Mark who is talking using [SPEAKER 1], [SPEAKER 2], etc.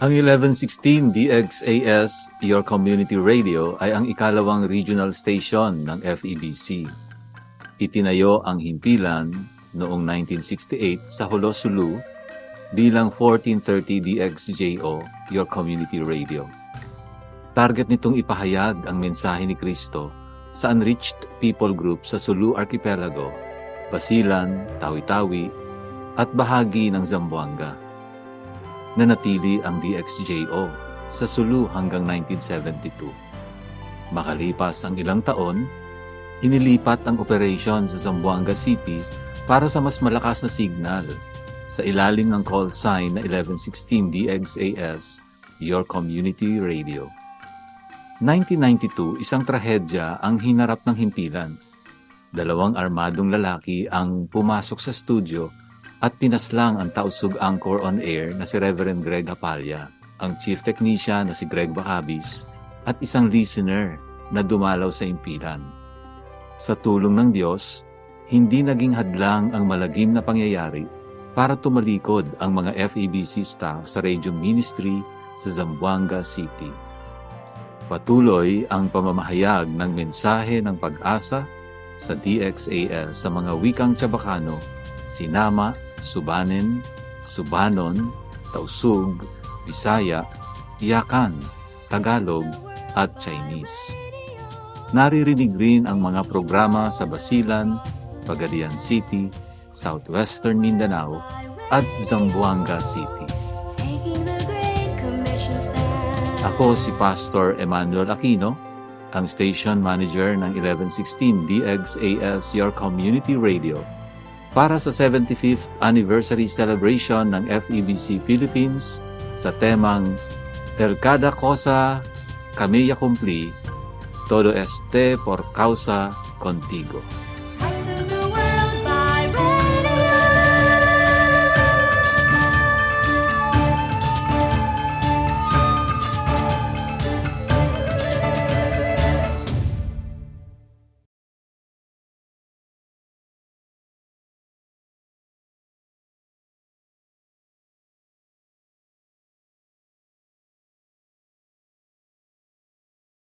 [SPEAKER 1] Ang 1116 DXAS Your Community Radio ay ang ikalawang regional station ng FEBC. Itinayo ang himpilan noong 1968 sa Holo, Sulu bilang 1430 DXJO Your Community Radio. Target nitong ipahayag ang mensahe ni Kristo sa unreached people group sa Sulu Archipelago, Basilan, Tawi-Tawi, at bahagi ng Zamboanga nanatili ang DXJO sa Sulu hanggang 1972. Makalipas ang ilang taon, inilipat ang operation sa Zamboanga City para sa mas malakas na signal sa ilalim ng call sign na 1116 DXAS, Your Community Radio. 1992, isang trahedya ang hinarap ng himpilan. Dalawang armadong lalaki ang pumasok sa studio at pinaslang ang tausug anchor on air na si Reverend Greg Apalya, ang chief technician na si Greg Bacabis, at isang listener na dumalaw sa impilan. Sa tulong ng Diyos, hindi naging hadlang ang malagim na pangyayari para tumalikod ang mga FEBC staff sa radio ministry sa Zamboanga City. Patuloy ang pamamahayag ng mensahe ng pag-asa sa DXAS sa mga wikang Chabacano, Sinama, Subanen, Subanon, Tausug, Bisaya, Iyakan, Tagalog, at Chinese. Naririnig rin ang mga programa sa Basilan, Pagadian City, Southwestern Mindanao, at Zamboanga City. Ako si Pastor Emmanuel Aquino, ang station manager ng 1116 DXAS Your Community Radio para sa 75th anniversary celebration ng FEBC Philippines sa temang Per cada cosa Camilla Cumpli, Todo este por causa contigo.
[SPEAKER 2] Christ